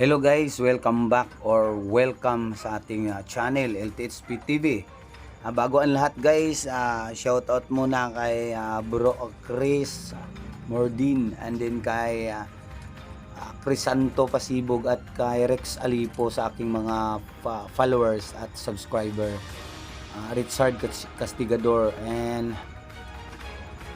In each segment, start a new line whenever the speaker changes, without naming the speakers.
Hello guys, welcome back or welcome sa ating uh, channel LTHP TV. Ah, bago ang lahat guys, uh, shout out muna kay ah, Bro Chris Mordin and then kay uh, Crisanto Pasibog at kay Rex Alipo sa aking mga followers at subscriber. Ah, Richard Cas- Castigador and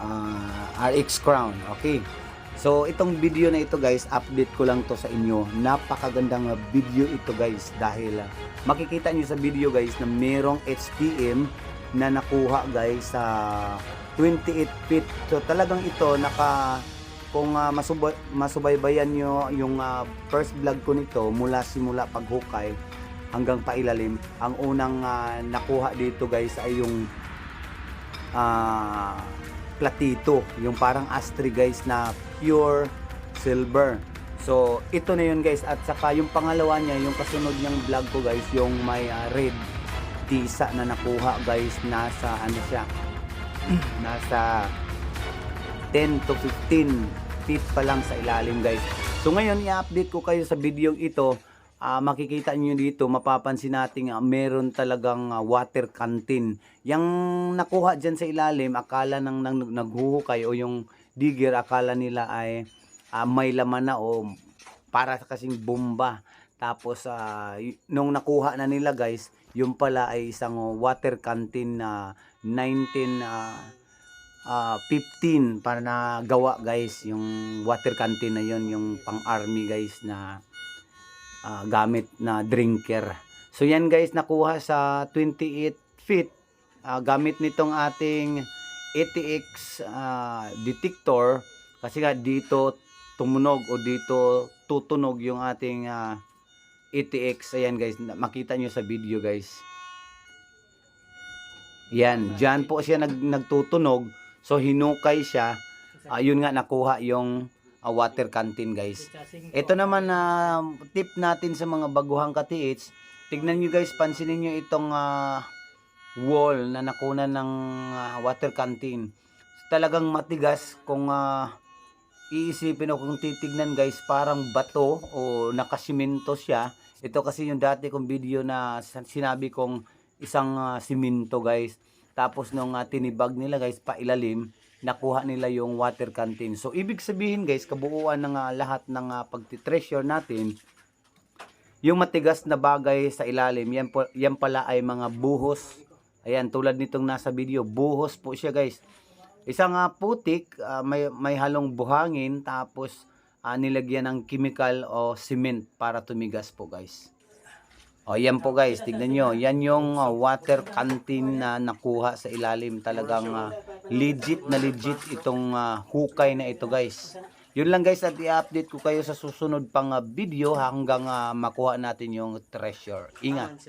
uh, RX Crown. Okay. So itong video na ito guys, update ko lang to sa inyo. Napakagandang uh, video ito guys dahil uh, makikita nyo sa video guys na merong HTM na nakuha guys sa 28 feet. So talagang ito naka kung uh, masubay, masubaybayan nyo yung uh, first vlog ko nito mula simula paghukay hanggang pailalim. Ang unang uh, nakuha dito guys ay yung ah platito, yung parang astri guys na pure silver. So, ito na yun guys at saka yung pangalawa niya, yung kasunod niyang vlog ko guys, yung may ah, red tisa na nakuha guys, nasa ano siya, nasa 10 to 15 feet pa lang sa ilalim guys. So ngayon i-update ko kayo sa video ito. Ah, makikita niyo dito, mapapansin natin ah, meron talagang ah, water canteen. Yang nakuha diyan sa ilalim, akala nang, nang naghuhukay o yung digger akala nila ay ah, may laman na o para kasing bomba. Tapos y- nung nakuha na nila guys, yung pala ay isang oh, water canteen na 19 ah, ah, 15 para na gawa guys yung water canteen na yon yung pang army guys na ah, gamit na drinker. So yan guys nakuha sa 28 feet. Ah, gamit nitong ating ATX ah, detector. Kasi nga dito tumunog o dito tutunog yung ating ah, ATX ayan guys makita nyo sa video guys. Yan, dyan po siya nag, nagtutunog. So, hinukay siya. Ayun nga, nakuha yung ah, water canteen, guys. Ito naman na tip natin sa mga baguhang katiits. Tignan nyo guys, pansinin nyo itong ah, wall na nakunan ng ah, water canteen. Talagang matigas kung ah, iisipin o kung titignan guys, parang bato o nakasiminto siya. Ito kasi yung dati kong video na sinabi kong isang ah, siminto guys. Tapos nung ah, tinibag nila guys, pailalim, nakuha nila yung water canteen. So ibig sabihin guys, kabuuan ng ah, lahat ng uh, pagtitreasure natin, yung matigas na bagay sa ilalim, yan, po, yan pala ay mga buhos. Ayan, tulad nitong nasa video, buhos po siya guys. Isang ah, putik, ah, may, may halong buhangin, tapos ah, nilagyan ng chemical o cement para tumigas po guys. O yan po guys, tignan nyo. Yan yung ah, water canteen na nakuha sa ilalim. Talagang ah, legit na legit itong ah, hukay na ito guys. Yun lang guys at i-update ko kayo sa susunod pang ah, video hanggang ah, makuha natin yung treasure. Ingat.